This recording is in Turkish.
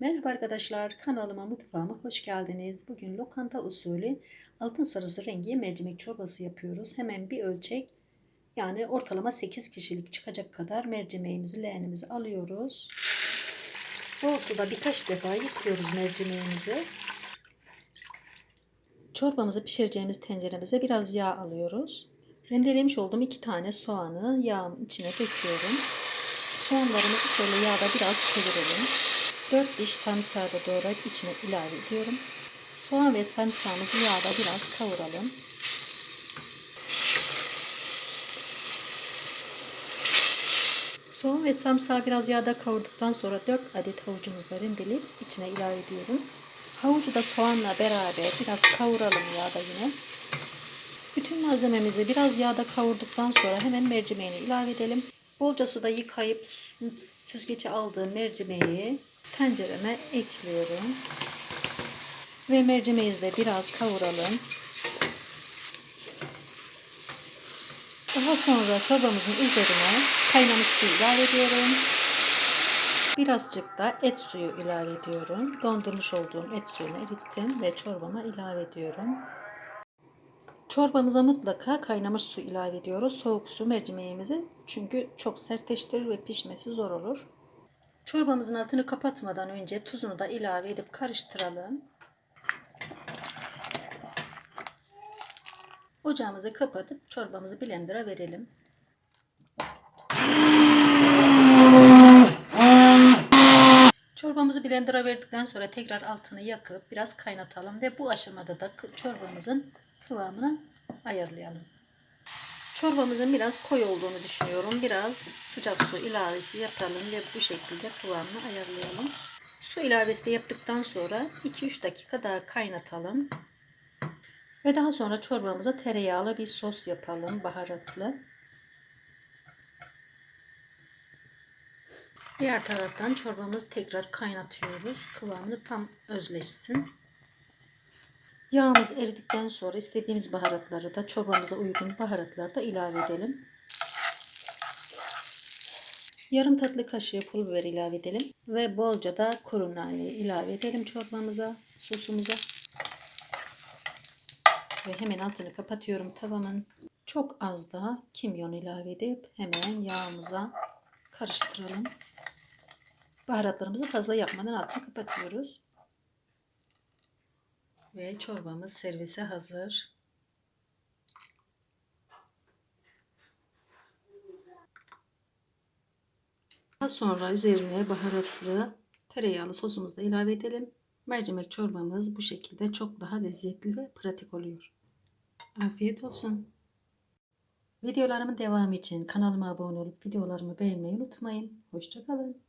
Merhaba arkadaşlar, kanalıma mutfağıma hoş geldiniz. Bugün lokanta usulü altın sarısı rengi mercimek çorbası yapıyoruz. Hemen bir ölçek yani ortalama 8 kişilik çıkacak kadar mercimeğimizi, leğenimizi alıyoruz. Bol suda birkaç defa yıkıyoruz mercimeğimizi. Çorbamızı pişireceğimiz tenceremize biraz yağ alıyoruz. Rendelemiş olduğum iki tane soğanı yağın içine döküyorum. Soğanlarımızı şöyle yağda biraz çevirelim. 4 diş sarımsağı doğrayıp içine ilave ediyorum. Soğan ve sarımsağımızı yağda biraz kavuralım. Soğan ve sarımsağı biraz yağda kavurduktan sonra 4 adet havucumuzu rendeleyip içine ilave ediyorum. Havucu da soğanla beraber biraz kavuralım yağda yine. Bütün malzememizi biraz yağda kavurduktan sonra hemen mercimeğini ilave edelim. Bolca suda yıkayıp süzgece aldığım mercimeği tencereme ekliyorum. Ve mercimeği de biraz kavuralım. Daha sonra çorbamızın üzerine kaynamış su ilave ediyorum. Birazcık da et suyu ilave ediyorum. Dondurmuş olduğum et suyunu erittim ve çorbama ilave ediyorum. Çorbamıza mutlaka kaynamış su ilave ediyoruz. Soğuk su mercimeğimizi çünkü çok sertleştirir ve pişmesi zor olur. Çorbamızın altını kapatmadan önce tuzunu da ilave edip karıştıralım. Ocağımızı kapatıp çorbamızı blender'a verelim. Çorbamızı blender'a verdikten sonra tekrar altını yakıp biraz kaynatalım ve bu aşamada da çorbamızın kıvamını ayarlayalım. Çorbamızın biraz koyu olduğunu düşünüyorum. Biraz sıcak su ilavesi yapalım ve bu şekilde kıvamını ayarlayalım. Su ilavesi de yaptıktan sonra 2-3 dakika daha kaynatalım. Ve daha sonra çorbamıza tereyağlı bir sos yapalım baharatlı. Diğer taraftan çorbamızı tekrar kaynatıyoruz. Kıvamını tam özleşsin. Yağımız eridikten sonra istediğimiz baharatları da çorbamıza uygun baharatları da ilave edelim. Yarım tatlı kaşığı pul biber ilave edelim ve bolca da kuru nane ilave edelim çorbamıza, sosumuza. Ve hemen altını kapatıyorum tavamın. Çok az da kimyon ilave edip hemen yağımıza karıştıralım. Baharatlarımızı fazla yapmadan altını kapatıyoruz. Ve çorbamız servise hazır. Daha sonra üzerine baharatlı tereyağlı sosumuzu da ilave edelim. Mercimek çorbamız bu şekilde çok daha lezzetli ve pratik oluyor. Afiyet olsun. Videolarımın devamı için kanalıma abone olup videolarımı beğenmeyi unutmayın. Hoşçakalın.